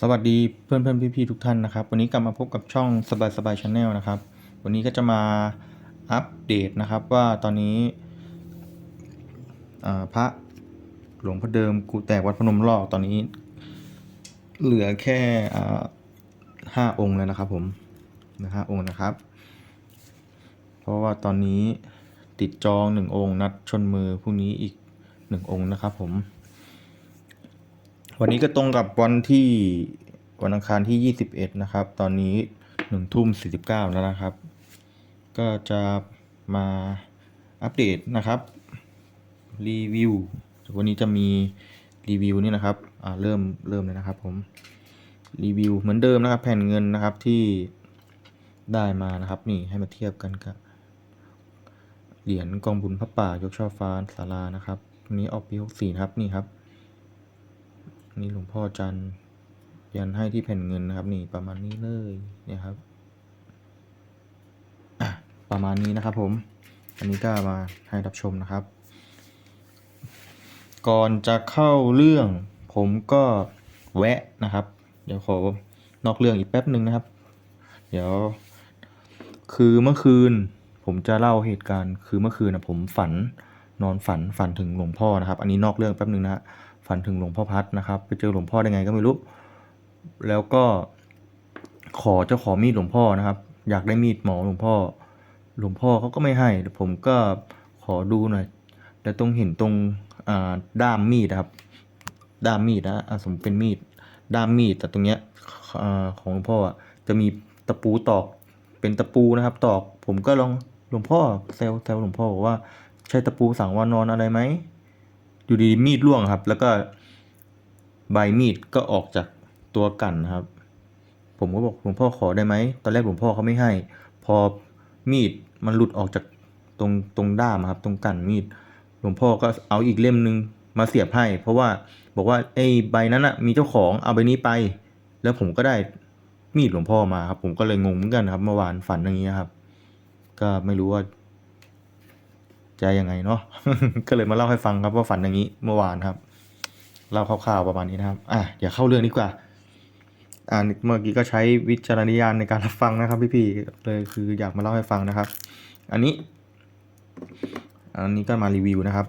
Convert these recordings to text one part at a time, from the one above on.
สวัสดีเพื่อนเพื่อนพี่พี่ๆทุกท่านนะครับ วันนี้กลับมาพบกับช่องสบายสบายชาแนลนะครับ วันนี้ก็จะมาอัปเดตนะครับว่าตอนนี้พระหลวงพ่อเดิมกูแตกวัดพนมรอกตอนนี้ เหลือแค่ห้าองค์แล้วนะครับผมเหลือห้าองค์นะครับ เพราะว่าตอนนี้ติดจองหนึ่งองค์นัดชนมือพรุ่งนี้อีกหนึ่งองค์นะครับผม วันนี้ก็ตรงกับวันที่วันอังคารที่ 21 นะครับ ตอนนี้1ทุ่ม49 แล้วนะครับ ก็จะมาอัปเดตนะครับ รีวิว วันนี้จะมีรีวิวนี่นะครับ อ่า เริ่ม เริ่มเลยนะครับผม รีวิวเหมือนเดิมนะครับ แผ่นเงินนะครับที่ได้มานะครับ นี่ให้มาเทียบกันกับเหรียญกองบุญพระป่ายกช่อฟ้าศาลานะครับนี้ออกปี 64 นะครับ นี่ครับ นี่หลวงพ่อจันยันให้ที่แผ่นเงินนะครับ นี่ประมาณนี้เลยเนี่ยครับประมาณนี้นะครับ ผม อันนี้ก็มาให้รับชมนะครับ ก่อนจะเข้าเรื่องผมก็แวะนะครับ เดี๋ยวขอนอกเรื่องอีกแป๊บหนึ่งนะครับ เดี๋ยว คือเมื่อคืน ผมจะเล่าเหตุการณ์ คือเมื่อคืนนะผมฝันนอนฝันฝันถึงหลวงพ่อนะครับ อันนี้นอกเรื่องแป๊บหนึ่งนะฮะ ฝันถึงหลวงพ่อพัดนะครับ ไปเจอหลวงพ่อได้ไงก็ไม่รู้ แล้วก็ขอจะขอมีดหลวงพ่อนะครับ อยากได้มีดหมอหลวงพ่อ หลวงพ่อเขาก็ไม่ให้แต่ผมก็ขอดูหน่อย แล้วตรงเห็นตรงด้ามมีดนะครับ ด้ามมีดนะสมมติเป็นมีด ด้ามมีดแต่ตรงเนี้ยของหลวงพ่อจะมีตะปูตอก เป็นตะปูนะครับ ตอก ผมก็ลองหลวงพ่อเซลเซลหลวงพ่อบอกว่าใช่ตะปูสั่งว่านอนอะไรไหม อยู่ดีมีดร่วงครับ แล้วก็ใบมีดก็ออกจากตัวกันนะครับ ผมก็บอกหลวงพ่อขอได้ไหมตอนแรกหลวงพ่อเขาไม่ให้ พอมีดมันหลุดออกจากตรงตรงด้ามครับ ตรงกันมีด หลวงพ่อก็เอาอีกเล่มหนึ่งมาเสียบให้ เพราะว่าบอกว่าไอ้ใบนั้นอะมีเจ้าของเอาใบนี้ไป แล้วผมก็ได้มีดหลวงพ่อมาครับ ผมก็เลยงงเหมือนกันครับ เมื่อวานฝันอย่างนี้ครับ ก็ไม่รู้ว่า จยังไงเนาะก็เลยมาเล่าให้ฟังครับว่าฝันอย่างนี้เมื่อวานครับเล่าคร่าวๆประมาณนี้นะครับอะอย่าเข้าเรื่องดีกว่าอ่าเมื่อกี้ก็ใช้วิจารณญาณในการรับฟังนะครับ พี่ๆเลยคืออยากมาเล่าให้ฟังนะครับ อันนี้ อันนี้ก็มารีวิวนะครับ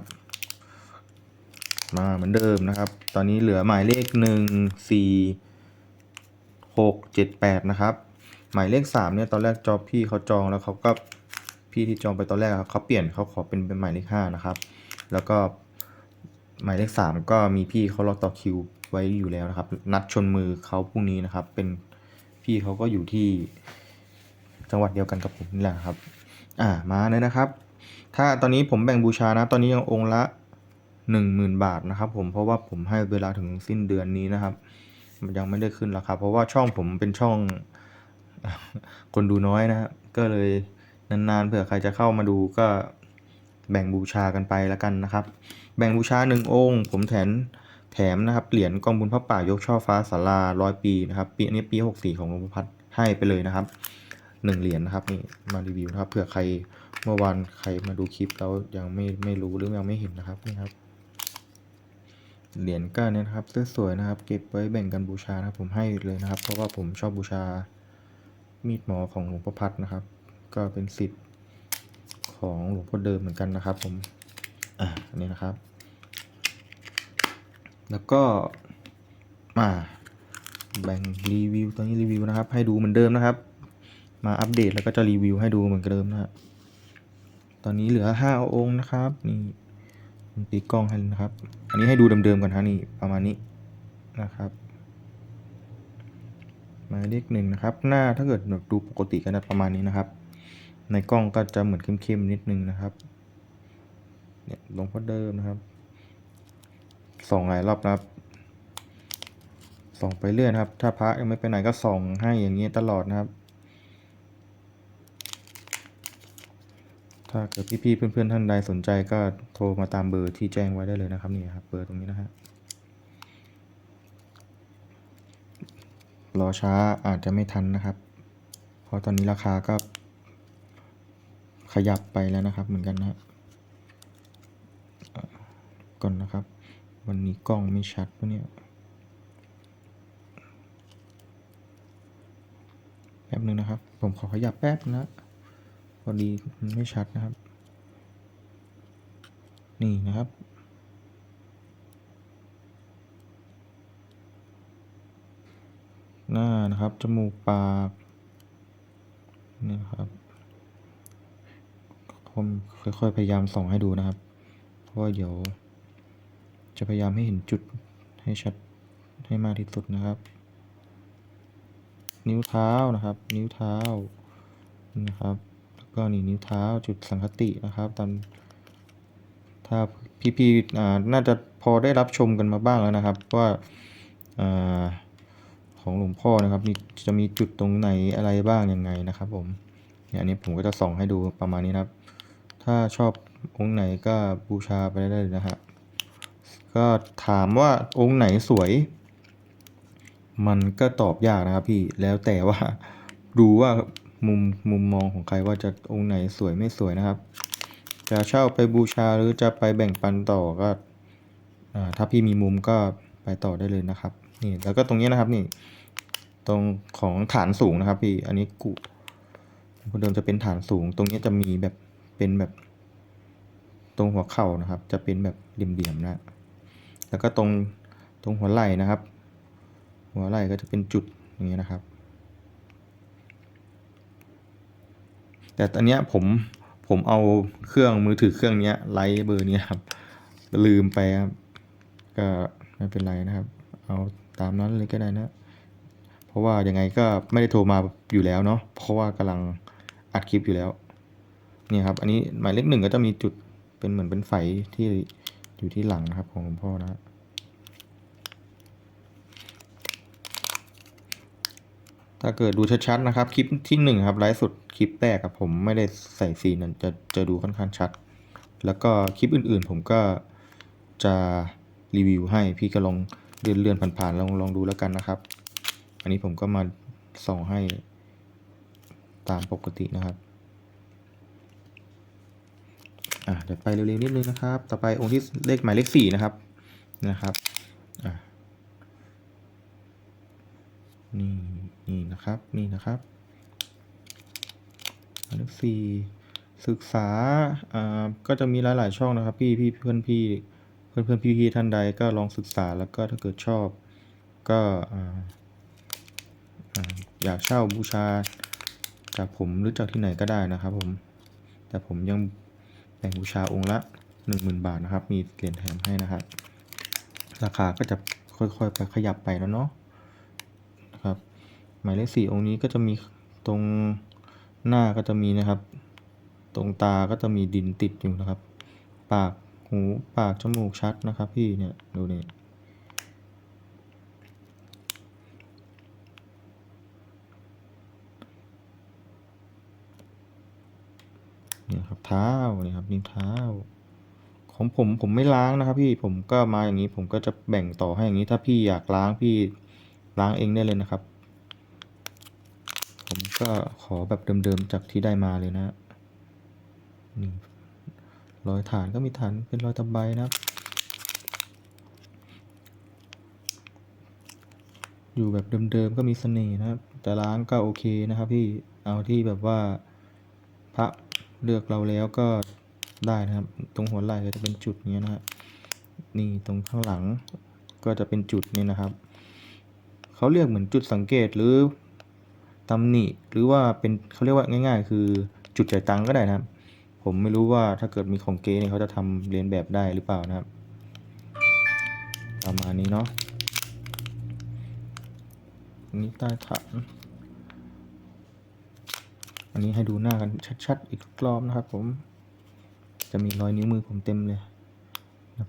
มาเหมือนเดิมนะครับ ตอนนี้เหลือหมายเลขหนึ่งสี่หกเจ็ดแปดนะครับ หมายเลขสามเนี่ยตอนแรกจอพี่เขาจองแล้วเขาก็ พี่ที่จองไปตอนแรกครับเขาเปลี่ยนเขาขอเป็นเป็นหมายเลขห้านะครับ แล้วก็หมายเลขสามก็มีพี่เขารอต่อคิวไว้อยู่แล้วนะครับ นัดชนมือเขาพรุ่งนี้นะครับ เป็นพี่เขาก็อยู่ที่จังหวัดเดียวกันกับผมนี่แหละครับ อ่ามาเลยนะครับ ถ้าตอนนี้ผมแบ่งบูชานะ ตอนนี้ยังองค์ละหนึ่งหมื่นบาทนะครับ ผมเพราะว่าผมให้เวลาถึงสิ้นเดือนนี้นะครับมันยังไม่ได้ขึ้นราคาเพราะว่าช่องผมเป็นช่องคนดูน้อยนะครับก็เลย นานๆเผื่อใครจะเข้ามาดูก็แบ่งบูชากันไปแล้วกันนะครับ แบ่งบูชาหนึ่งองค์ ผมแถมแถมนะครับเหรียญกองบุญพระป่ายกช่อฟ้าศาลาร้อยปีนะครับปีนี้ปีหกสี่ของหลวงพ่อพัดให้ไปเลยนะครับหนึ่งเหรียญนะครับนี่มารีวิวนะครับเผื่อใครเมื่อวานใครมาดูคลิปแล้วยังไม่ไม่รู้หรือยังไม่เห็นนะครับนี่ครับเหรียญก้านเนี่ยนะครับสวยๆนะครับ เก็บไว้แบ่งกันบูชานะครับผมให้เลยนะครับ เพราะว่าผมชอบบูชามีดหมอของหลวงพ่อพัดนะครับ ก็เป็นสิทธิ์ของหลวงพ่อเดิมเหมือนกันนะครับ ผม อ่าอันนี้นะครับ แล้วก็มาแบ่งรีวิวตอนนี้รีวิวนะครับ ให้ดูเหมือนเดิมนะครับ มาอัปเดตแล้วก็จะรีวิวให้ดูเหมือนเดิมนะครับตอนนี้เหลือห้าองค์นะครับนี่ตีกล้องให้นะครับ อันนี้ให้ดูเดิมๆก่อนฮะนี่ประมาณนี้นะครับหมายเลขหนึ่งนะครับ หน้าถ้าเกิดดูปกติก็จะประมาณนี้นะครับ ในกล้องก็จะเหมือนเข้มๆนิดนึงนะครับ เนี่ยลงพ่อเดิมนะครับ ส่องหลายรอบนะครับ ส่องไปเรื่อยนะครับ ถ้าพระยังไม่ไปไหนก็ส่องให้อย่างนี้ตลอดนะครับ ถ้าเกิดพี่ๆเพื่อนๆท่านใดสนใจก็โทรมาตามเบอร์ที่แจ้งไว้ได้เลยนะครับนี่ครับเบอร์ตรงนี้นะฮะรอช้าอาจจะไม่ทันนะครับ เพราะตอนนี้ราคาก็ ขยับไปแล้วนะครับเหมือนกันนะก่อนนะครับ วันนี้กล้องไม่ชัดเนี่ยแป๊บนึงนะครับ ผมขอขยับแป๊บนะพอดีไม่ชัดนะครับ นี่นะครับหน้านะครับ จมูกปากนี่นะครับ ผมค่อยๆพยายามส่องให้ดูนะครับ เพราะว่าเดี๋ยว จะพยายามให้เห็นจุดให้ชัดให้มากที่สุดนะครับ นิ้วเท้านะครับ นิ้วเท้านะครับแล้วก็นี่นิ้วเท้าจุดสังคตินะครับตามถ้าพี่ๆอ่าน่าจะพอได้รับชมกันมาบ้างแล้วนะครับว่าอ่าของหลวงพ่อนะครับมีจะมีจุดตรงไหนอะไรบ้างยังไงนะครับผมเนี่ยอันนี้ผมก็จะส่องให้ดูประมาณนี้นะครับ ถ้าชอบองค์ไหนก็บูชาไปได้เลยนะฮะก็ถามว่าองค์ไหนสวย มันก็ตอบยากนะครับพี่แล้วแต่ว่าดูว่ามุมมุมมองของใครว่าจะองค์ไหนสวยไม่สวยนะครับ จะเช่าไปบูชาหรือจะไปแบ่งปันต่อก็ถ้าพี่มีมุมก็ไปต่อได้เลยนะครับนี่แล้วก็ตรงนี้นะครับนี่ตรงของฐานสูงนะครับพี่อันนี้กุคนเดิมจะเป็นฐานสูง ตรงนี้จะมีแบบ เป็นแบบ ตรงหัวเข่านะครับ จะเป็นแบบเหลี่ยมๆนะ แล้วก็ตรงตรงหัวไหล่นะครับ หัวไหล่ก็จะเป็นจุดอย่างเงี้ยนะครับ แต่ตอนเนี้ยผมผมเอาเครื่องมือถือเครื่องเนี้ยไลท์เบอร์เนี้ยครับ ลืมไปครับก็ไม่เป็นไรนะครับ เอาตามนั้นเลยก็ได้นะ เพราะว่ายังไงก็ไม่ได้โทรมาอยู่แล้วเนาะเพราะว่ากำลังอัดคลิปอยู่แล้ว เนี่ยครับ อันนี้หมายเลขหนึ่งก็จะมีจุดเป็นเหมือนเป็นไฟที่อยู่ที่หลังนะครับของหลวงพ่อนะถ้าเกิดดูชัดๆนะครับคลิปที่หนึ่งครับไลฟ์สดคลิปแรกครับผมไม่ได้ใส่ซีนั้นจะจะดูค่อนข้างชัด แล้วก็คลิปอื่นๆ ผมก็จะรีวิวให้พี่ก็ลองเลื่อนเลื่อนผ่านๆลองลองดูแล้วกันนะครับ อันนี้ผมก็มาส่องให้ตามปกตินะครับ อะเดี๋ยวไปเร็วๆนิดนึงนะครับ ต่อไปองค์ที่เลขหมายเลขสี่นะครับนะครับอะนี่นี่นะครับนี่นะครับหมายเลขสี่ศึกษาอ่าก็จะมีหลายๆช่องนะครับพี่พี่เพื่อนพี่เพื่อนเพื่อนพี่พี่ท่านใดก็ลองศึกษาแล้วก็ถ้าเกิดชอบ ก็อ่าอ่าอยากเช่าบูชาจากผมหรือจากที่ไหนก็ได้นะครับผมแต่ผมยัง แต่งบูชาองค์ละหนึ่งหมื่นบาทนะครับ มีเหรียญแถมให้นะครับ ราคาก็จะค่อยๆไปขยับไปแล้วเนาะนะครับหมายเลขสี่องค์นี้ก็จะมีตรงหน้าก็จะมีนะครับ ตรงตาก็จะมีดินติดอยู่นะครับ ปากหูปากจมูกชัดนะครับ พี่เนี่ยดูนี่ เท้านี่ครับนิ้วเท้า ของผมผมไม่ล้างนะครับพี่ผมก็มาอย่างนี้ผมก็จะแบ่งต่อให้อย่างนี้ถ้าพี่อยากล้างพี่ล้างเองได้เลยนะครับ ผมก็ขอแบบเดิมๆจากที่ได้มาเลยนะนี่รอยฐานก็มีฐานเป็นรอยตะไบนะครับ อยู่แบบเดิมๆก็มีเสน่ห์นะครับ แต่ล้างก็โอเคนะครับพี่เอาที่แบบว่าพระ เลือกเราแล้วก็ได้นะครับ ตรงหัวไหล่ก็จะเป็นจุดนี้นะครับนี่ตรงข้างหลังก็จะเป็นจุดนี้นะครับ เขาเรียกเหมือนจุดสังเกตหรือตำหนิหรือว่าเป็นเขาเรียกว่าง่าย ๆ คือจุดจ่ายตังก็ได้นะครับ ผมไม่รู้ว่าถ้าเกิดมีของเก๊เนี่ยเขาจะทำเรียนแบบได้หรือเปล่านะครับ ประมาณนี้เนาะนนี้ใต้ฐาน อันนี้ให้ดูหน้ากันชัดๆ อีกรอบนะครับ ผม จะมีรอยนิ้วมือผมเต็มเลย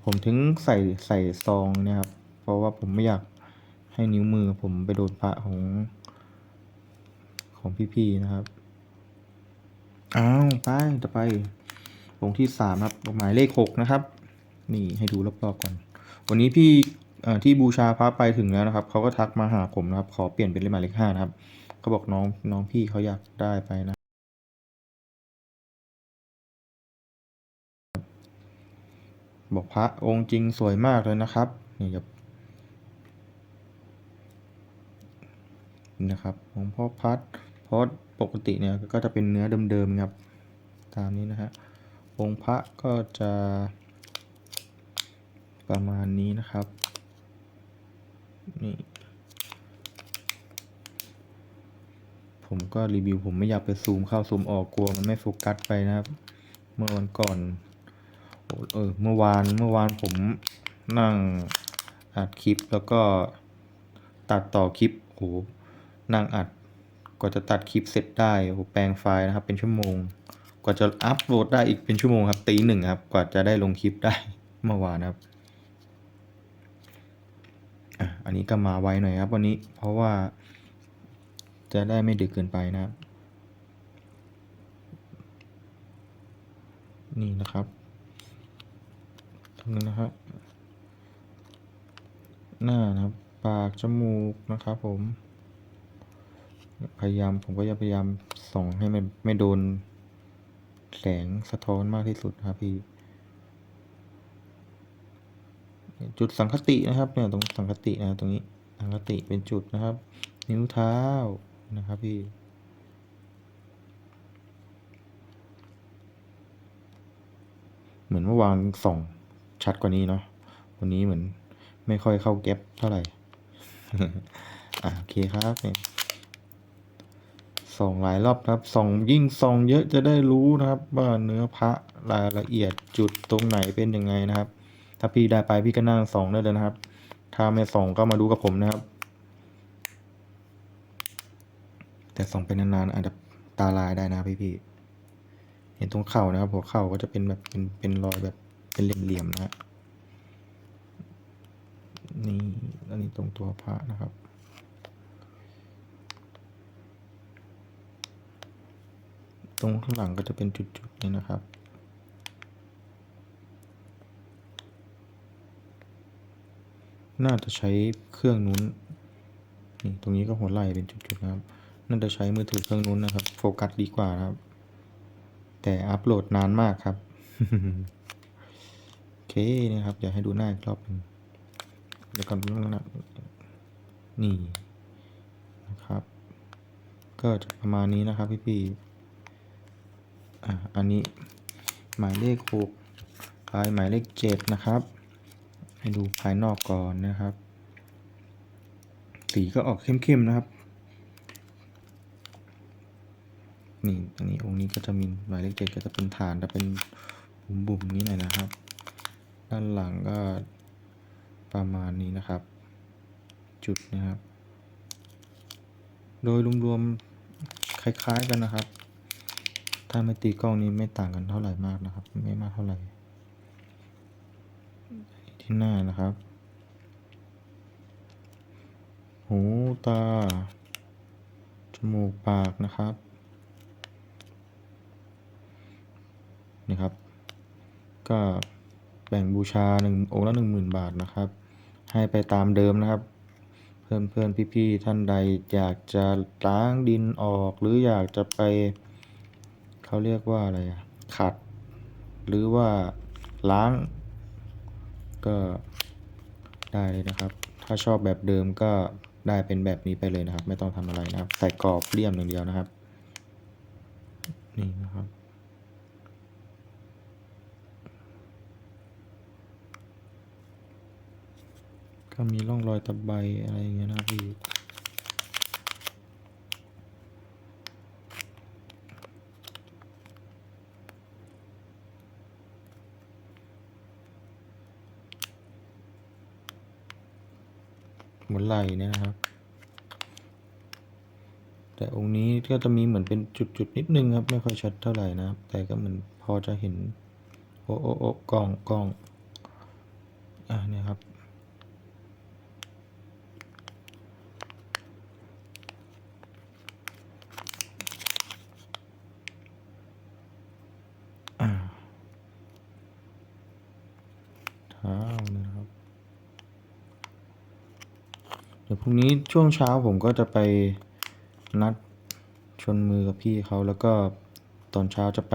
ผมถึงใส่ใส่ซองเนี่ยครับ เพราะว่าผมไม่อยากให้นิ้วมือผมไปโดนพระของของพี่ๆนะครับ อ้าวไปต่อไปองค์ที่สามครับหมายเลขหกนะครับ นี่ให้ดูรอบๆก่อน วันนี้พี่ที่บูชาพระไปถึงแล้วนะครับเขาก็ทักมาหาผมนะครับ ขอเปลี่ยนเป็นเลขหมายเลขห้านะครับเขาบอกน้องน้องพี่เขาอยากได้ไปนะ บอกพระองค์จริงสวยมากเลยนะครับนี่ครับนะครับหลวงพ่อพัดเพราะปกติเนี่ยก็จะเป็นเนื้อเดิมๆครับตามนี้นะฮะองค์พระก็จะประมาณนี้นะครับนี่ผมก็รีวิวผมไม่อยากไปซูมเข้าซูมออกกลัวมันไม่โฟกัสไปนะครับ เมื่อวันก่อน เออเมื่อวานเมื่อวานผมนั่งอัดคลิปแล้วก็ตัดต่อคลิปโอ้โหนั่งอัดกว่าจะตัดคลิปเสร็จได้โอ้โหแปลงไฟล์นะครับ เป็นชั่วโมง กว่าจะอัพโหลดได้อีกเป็นชั่วโมงครับตีหนึ่งครับ กว่าจะได้ลงคลิปได้เมื่อวานครับอันนี้ก็มาไวหน่อยครับ วันนี้เพราะว่า จะได้ไม่ดึกเกินไปนะครับ นี่นะครับ นี้นะครับหน้านะครับ ปากจมูกนะครับผม พยายามผมก็จะพยายามส่องให้มันไม่โดนแสงสะท้อนมากที่สุดครับพี่ จุดสังคตินะครับเนี่ยตรงสังคตินะตรงนี้สังคติเป็นจุดนะครับ นิ้วเท้านะครับพี่เหมือนเมื่อวานส่อง ชัดกว่านี้เนาะวันนี้เหมือนไม่ค่อยเข้าแก๊ปเท่าไหร่ อะโอเคครับเนี่ยส่องหลายรอบครับส่องยิ่งส่องเยอะจะได้รู้นะครับ ว่าเนื้อพระรายละเอียดจุดตรงไหนเป็นยังไงนะครับ ถ้าพี่ได้ไปพี่ก็นั่งส่องได้เลยนะครับ ถ้าไม่ส่องก็มาดูกับผมนะครับ แต่ส่องไปนานๆอาจจะตาลายได้นะพี่พี่ๆเห็นตรงเข่านะครับ หัวเข่าก็จะเป็นแบบเป็นเป็นรอยแบบ เป็นเหลี่ยมๆนะฮะนี่อันนี้ตรงตัวพระนะครับ ตรงข้างหลังก็จะเป็นจุดๆนี่นะครับน่าจะใช้เครื่องนู้นนี่ตรงนี้ก็หัวไหล่เป็นจุดๆนะครับ น่าจะใช้มือถือเครื่องนู้นนะครับ โฟกัสดีกว่านะครับ แต่อัปโหลดนานมากครับ นะครับอยากให้ดูหน้าอีกรอบหนึงเดี๋ยวก่อนนะนี่นะครับ ก็จะประมาณนี้นะครับพี่พี่อะอันนี้หมายเลขหกปลายหมายเลขเจ็ดนะครับ ให้ดูภายนอกก่อนนะครับ สีก็ออกเข้มๆนะครับนี่อันนี้องค์นี้ก็จะมีหมายเลขเจ็ดก็จะเป็นฐานจะเป็นบุ่มๆนี้หน่อยนะครับ ด้านหลังก็ประมาณนี้นะครับ จุดนะครับ โดยรวมๆคล้ายๆกันนะครับ ถ้าไม่ตีกล้องนี้ไม่ต่างกันเท่าไหร่มากนะครับ ไม่มากเท่าไหร่ ที่หน้านะครับ หูตา จมูกปากนะครับนี่ครับ ก็ แบ่งบูชาหนึ่งองค์ละหนึ่งหมื่นบาทนะครับ ให้ไปตามเดิมนะครับ เพื่อนเพื่อนพี่พี่ๆท่านใดอยากจะล้างดินออกหรืออยากจะไปเขาเรียกว่าอะไรขัด หรือว่าล้าง ก็ได้เลยนะครับ ถ้าชอบแบบเดิมก็ได้เป็นแบบนี้ไปเลยนะครับ ไม่ต้องทำอะไรนะครับ ใส่กรอบเลี่ยมอย่างเดียวนะครับ นี่นะครับ ก็มีร่องรอยตะไบอะไรอย่างเงี้ยนะครับพี่หัวไหล่เนี่ยนะครับ แต่องค์นี้ก็จะมีเหมือนเป็นจุดๆนิดนึงครับ ไม่ค่อยชัดเท่าไหร่นะครับ แต่ก็เหมือนพอจะเห็น โอ้โอ้โอ้กล้องกล้องอ่าเนี่ยครับ อ่าเท้านะครับ เดี๋ยวพ รุ่งนี้ช่วงเช้าผมก็จะไปนัดชนมือกับพี่เขาแล้วก็ตอนเช้าจะไป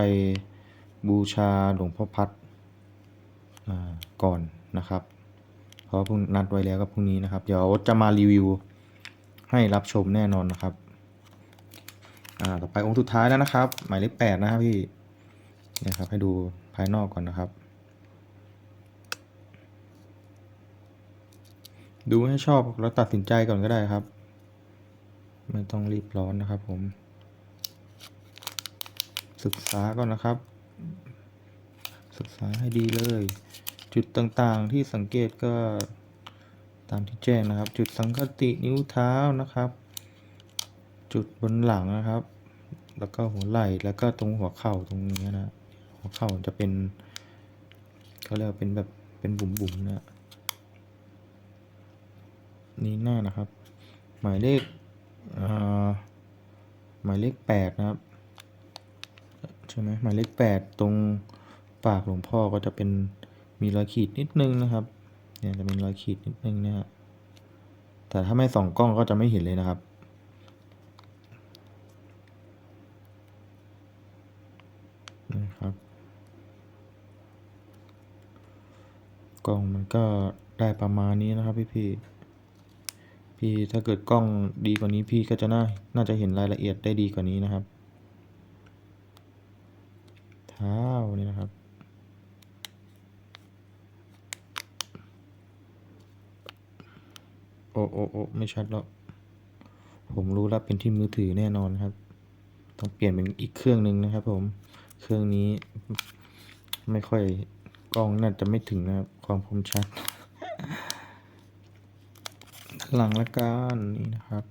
บูชาหลวงพ่อพัดก่อนนะครับ เพราะพรุ่งนัดไว้แล้วกับพรุ่งนี้นะครับ เดี๋ยวจะมารีวิวให้รับชมแน่นอนนะครับอ่าต่อไปองค์สุดท้ายแล้วนะครับ หมายเลขแปดนะครับพี่นี่ยครับให้ดูภายนอกก่อนนะครับ ดูให้ชอบแล้วตัดสินใจก่อนก็ได้ครับ ไม่ต้องรีบร้อนนะครับผม ศึกษาก่อนนะครับ ศึกษาให้ดีเลย จุดต่างๆที่สังเกตก็ตามที่แจ้งนะครับ จุดสังคตินิ้วเท้านะครับ จุดบนหลังนะครับ แล้วก็หัวไหล่แล้วก็ตรงหัวเข่าตรงนี้นะหัวเข่าจะเป็นเขาเรียกว่าเป็นแบบเป็นบุ๋มๆนะ นี่หน้านะครับ หมายเลขหมายเลขแปดนะครับใช่ไหมหมายเลขแปดตรงปากหลวงพ่อก็จะเป็นมีรอยขีดนิดนึงนะครับ เนี่ยจะเป็นรอยขีดนิดนึงนะฮะแต่ถ้าไม่ส่องกล้องก็จะไม่เห็นเลยนะครับนะครับกล้องมันก็ได้ประมาณนี้นะครับพี่พี่ๆ พี่ถ้าเกิดกล้องดีกว่านี้พี่ก็จะน่าน่าจะเห็นรายละเอียดได้ดีกว่านี้นะครับ เท้านี่นะครับ โอ้โอ้โอ้ไม่ชัดแล้ว ผมรู้แล้วเป็นที่มือถือแน่นอนครับ ต้องเปลี่ยนเป็นอีกเครื่องหนึ่งนะครับ ผม เครื่องนี้ไม่ค่อยกล้องน่าจะไม่ถึงนะครับ ความคมชัด หลังละกันนี่นะครับ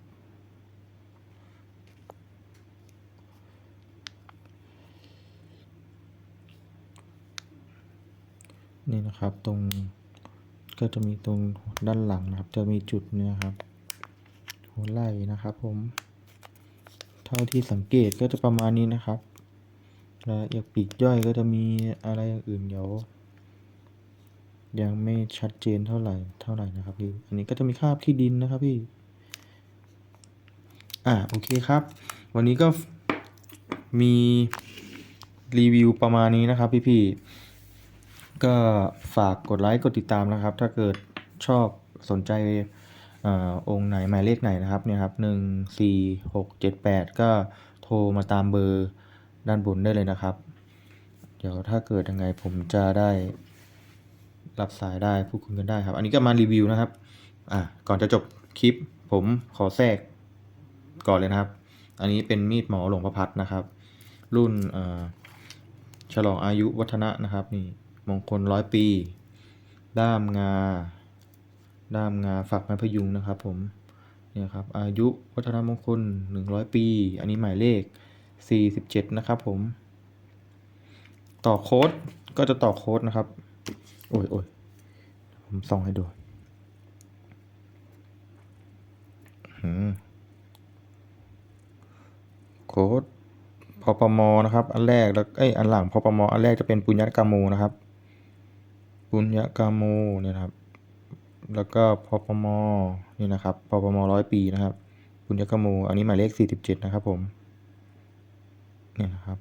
นี่นะครับตรงก็จะมีตรงด้านหลังนะครับ จะมีจุดเนี่ยครับ หัวไหล่นะครับผม เท่าที่สังเกตก็จะประมาณนี้นะครับรายละเอียดปลีกย่อยก็จะมีอะไรอย่างอื่นเดี๋ยว ยังไม่ชัดเจนเท่าไหร่เท่าไหร่นะครับพี่ อันนี้ก็จะมีคาบที่ดินนะครับพี่ อ่าโอเคครับ วันนี้ก็มีรีวิวประมาณนี้นะครับพี่ๆก็ฝากกดไลค์กดติดตามนะครับ ถ้าเกิดชอบสนใจอองค์ไหนหมายเลขไหนนะครับเนี่ยครับหนึ่งสี่หกเจ็ดแปดก็โทรมาตามเบอร์ด้านบนได้เลยนะครับ เดี๋ยวถ้าเกิดยังไงผมจะได้ รับสายได้พูดคุยกันได้ครับ อันนี้ก็มารีวิวนะครับ อะก่อนจะจบคลิป ผมขอแทรกก่อนเลยนะครับ อันนี้เป็นมีดหมอหลวงประพัดนะครับ รุ่นอ่าฉลองอายุวัฒนะนะครับนี่มงคลร้อยปี ด้ามงา ด้ามงาฝักไม้พยุงนะครับ ผมเนี่ยครับอายุวัฒนมงคลหนึ่งร้อยปี อันนี้หมายเลขสี่สิบเจ็ดนะครับผม ต่อโค้ดก็จะต่อโค้ดนะครับ โอ้ยโอ้ยผมส่องให้ดูอืมโค้ดพปมนะครับ อันแรกแล้วเอ้ยอันหลังพปมอันแรกจะเป็นปุญญกรรมโมนะครับ ปุญญกรรมโมเนี่ยนะครับ แล้วก็พปมนี่นะครับพปมร้อยปีนะครับ ปุญญกรรมโมอันนี้หมายเลขสี่สิบเจ็ดนะครับ ผมเนี่ยนะครับ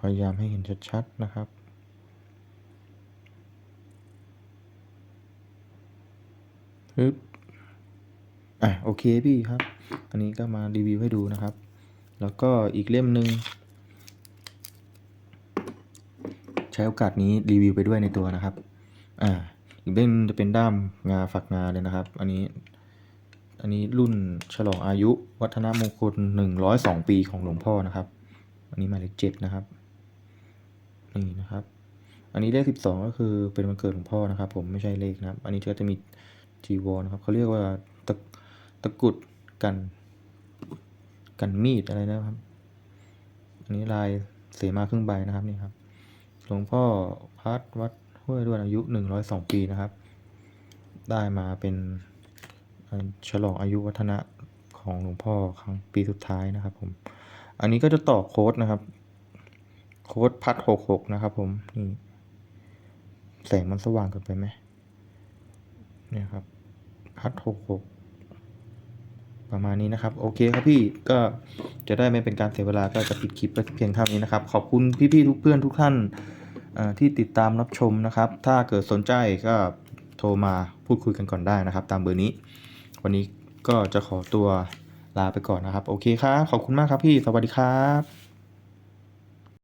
พยายามให้เห็นชัดๆนะครับ ฮึบอะโอเคพี่ครับ อันนี้ก็มารีวิวให้ดูนะครับ แล้วก็อีกเล่มหนึ่งใช้โอกาสนี้รีวิวไปด้วยในตัวนะครับ อ่า อีกเล่มจะเป็นด้ามงาฝักงาเลยนะครับ อันนี้ อันนี้รุ่นฉลองอายุ วัฒนมงคลหนึ่งร้อยสองปีของหลวงพ่อนะครับ อันนี้หมายเลขเจ็ดนะครับ นี่นะครับ อันนี้เลขสิบสองก็คือเป็นวันเกิดหลวงพ่อนะครับ ผมไม่ใช่เลขนะครับ อันนี้ก็จะมี จีวรนะครับเขาเรียกว่าตะตะกุดกันกันมีดอะไรนะครับ อันนี้ลายเสมาครึ่งใบนะครับนี่ครับหลวงพ่อพัดวัดห้วยด้วนอายุหนึ่งร้อยสองปีนะครับ ได้มาเป็นฉลองอายุวัฒนะของหลวงพ่อครั้งปีสุดท้ายนะครับผม อันนี้ก็จะต่อโค้ดนะครับ โค้ดพัดหกหกนะครับผมนี่แสงมันสว่างเกินไปไหมเนี่ยครับ พัดหกหกประมาณนี้นะครับ โอเคครับพี่ก็จะได้ไม่เป็นการเสียเวลาก็จะปิดคลิปไปเพียงเท่านี้นะครับ ขอบคุณพี่ๆทุกเพื่อนทุกท่านที่ติดตามรับชมนะครับ ถ้าเกิดสนใจก็โทรมาพูดคุยกันก่อนได้นะครับ ตามเบอร์นี้ วันนี้ก็จะขอตัวลาไปก่อนนะครับ โอเคครับ ขอบคุณมากครับพี่ สวัสดีครับ